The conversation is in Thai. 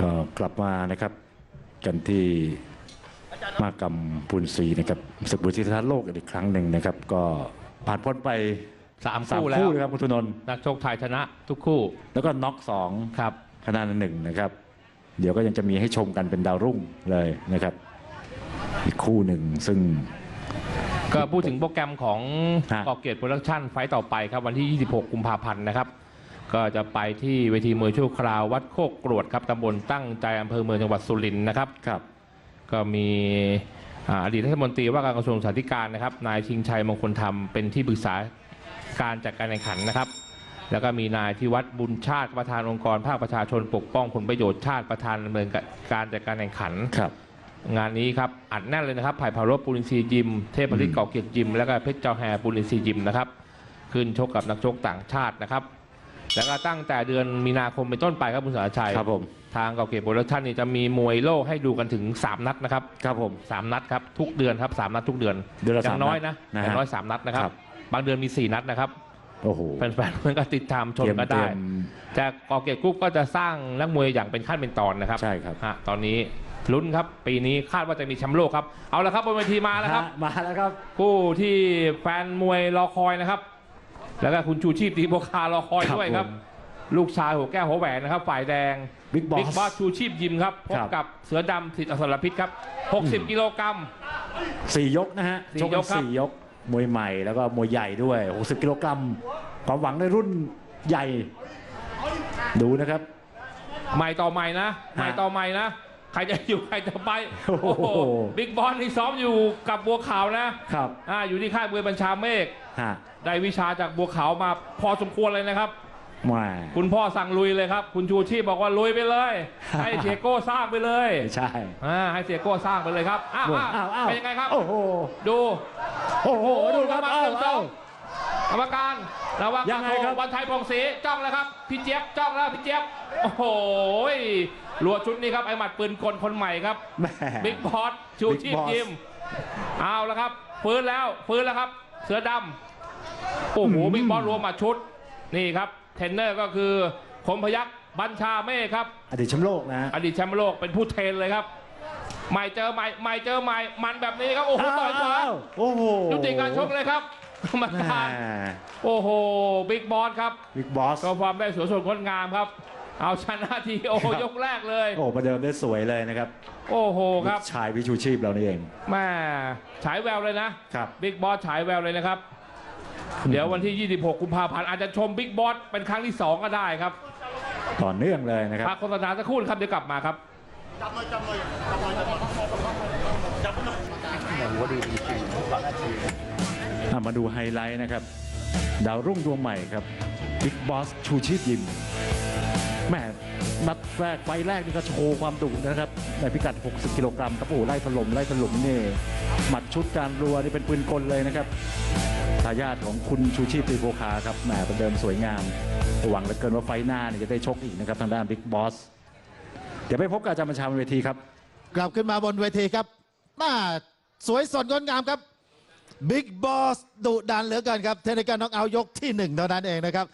ก็กลับมานะครับกันที่มากรรมปุนซีนะครับศึกบุรีทัศน์โลกกันอีกครั้งหนึ่งนะครับ ก็ผ่านพ้นไปสามสามคู่แล้วคู่นะครับคุณธนนท์นักชกไทยชนะทุกคู่ แล้วก็น็อกสองครับคะแนนหนึ่งนะครับ เดี๋ยวก็ยังจะมีให้ชมกันเป็นดาวรุ่งเลยนะครับ อีกคู่หนึ่งซึ่ง ก็พูดถึงโปรแกรมของฮะกอเกียรติโปรดักชั่นไฟต์ต่อไปครับวันที่ 26 กุมภาพันธ์นะครับ ก็จะไปที่เวทีมวยชั่วคราววัดโคกกรวดครับตำบลตั้งใจอำเภอเมืองจังหวัดสุรินทร์นะครับครับ ก็มีอ่าอดีตรัฐมนตรีว่าการกระทรวงสาธารณสุขนะครับนายชิงชัยมงคลธรรมเป็นที่ปรึกษาการจัดการแข่งขันนะครับ แล้วก็มีนายที่วัดบุญชาติประธานองค์กรภาคประชาชนปกป้องผลประโยชน์ชาติประธานดำเนินการจัดการแข่งขันครับงานนี้ครับอัดแน่นเลยนะครับไผ่พารบปุรินทรีย์ยิม เทพฤทธิ์เก่าเกียรติยิม แล้วก็เพชรเจ้าแฮปุรินทรีย์ยิมนะครับ ขึ้นชกกับนักชกต่างชาตินะครับ แล้วก็ตั้งแต่เดือนมีนาคมเป็นต้นไปครับคุณสาชัยครับผมทางเก่าเกียรติโปรดักชั่นนี่จะมีมวยโลกให้ดูกันถึง 3 นัดนะครับครับผม3นัดครับทุกเดือนครับสามนัดทุกเดือนเดือนละอย่าสามงน้อยนัดนะนะอฮะย่างน้อย3นัดนะครับครับ บางเดือนมี4นัดนะครับ โอ้โห แฟนๆมันก็ติดตามชมก็เตรีได้ยมแต่กอเกียรติกรุ๊ปก็จะสร้างนักมวยอย่างเป็นขั้นเป็นตอนนะครับใช่ครับ ฮะตอนนี้ลุ้นครับ ปีนี้คาดว่าจะมีแชมป์โลกครับ เอาละครับบนเวทีมาแล้วครับ ฮะมาแล้วครับ ผู้ที่แฟนมวยรอคอยนะครับ แล้วก็คุณชูชีพตีโบวคารอคอยครับด้วยครับผมลูกชายหัวแก้วหัวแหวนนะครับ ฝ่ายแดงบิ๊กบอบิ๊กบอสสชูชีพยิมครับพบครับกับเสือดำสิทธิ์อสรพิษครับ 60 กิโลกรัมสี่ยกนะฮะสี่ชกกัยนกครับสี่ยกมวยใหม่แล้วก็มวยใหญ่ด้วย 60 กิโลกรัมความหวังในรุ่นใหญ่ ดูนะครับ ใหม่ต่อใหม่นะใหม่ต่อใหม่นะ ใครจะอยู่ใครจะไปโอ้โหโอ้โหบิ๊กบอสนี่ซ้อมอยู่กับบัวขาวนะครับอ่าอยู่ที่ค่ายมวยบัญชาเมฆฮะได้วิชาจากบัวขาวมาพอสมควรเลยนะครับแหมาคุณพ่อสั่งลุยเลยครับ คุณชูชีพบอกว่าลุยไปเลย ให้เสียโก้สร้างไปเลยไม่ใช่อ่าให้เสียโก้สร้างไปเลยครับอ้าวอ้าวอ้าวอ้าวเป็นยังไงครับ โอ้โหดู โอ้โหดูครับกรรมเอ้าการเอ้า กรรมการระวังยังไงครับ วันไทยพงศรีจ้องแล้วครับพี่เจี๊ยบจ้องแล้วพี่เจี๊ยบโอ้โหรัวชุดนี้ครับไอหมัดปืนกลคนใหม่ครับแหม่ บิ๊กบอสชูชีพ Big Boss ยิมเอาแล้วครับฟื้นแล้วฟื้นแล้วครับ เสือดำโอ้โหบิ๊กบอสรวมหมัดชุดนี่ครับเทรนเนอร์ก็คือคมพยักษ์บัญชาเมฆครับ อดีตแชมป์โลกนะฮะอดีตแชมป์โลกเป็นผู้เทรนเลยครับใหม่เจอใหม่ใหม่เจอใหม่มันแบบนี้ครับโอ้โหต่อยขวาอ้าวโอ้โหยุติการชกเลยครับ กรรมการโอ้โหบิ๊กบอสครับบิ๊กบอสก็ความได้สวยสดงดงามครับ เอาชนะทีโอครับยกแรกเลยโอ้ประเดิมได้สวยเลยนะครับ โอ้โหครับลูกชายวิชูชีพเรานี่เองแม่ฉายแววเลยนะครับบิ๊กบอสฉายแววเลยนะครับ เดี๋ยววันที่ 26 กุมภาพันธ์อาจจะชมบิ๊กบอสเป็นครั้งที่ 2 ก็ได้ครับ ต่อเนื่องเลยนะครับพักโฆษณาสักครู่นะครับเดี๋ยวกลับมาครับอะ มาดูไฮไลท์นะครับ ดาวรุ่งดวงใหม่ครับบิ๊กบอสชูชีพยิมแม่นัดแรกไฟแรกนี่ก็โชว์ความดุนะครับ ในพิกัด 60 กิโลกรัมครับโอ้โหไล่ถล่มไล่ถล่มนี่หมัดชุดการรัวนี่เป็นปืนกลเลยนะครับทายาทของคุณชูชีพตีโบคาครับแหมประเดิมสวยงาม หวังเหลือเกินว่าไฟหน้านี่จะได้ชกอีกนะครับ ทางด้านบิ๊กบอสเดี๋ยวไปพบกับอาจารย์บัญชาบนเวทีครับ กลับขึ้นมาบนเวทีครับมาสวยสดงดงามครับ บิ๊กบอสดุดันเหลือเกินครับ เทคนิคการน็อกเอาท์ยกที่หนึ่งเท่านั้นเองนะครับ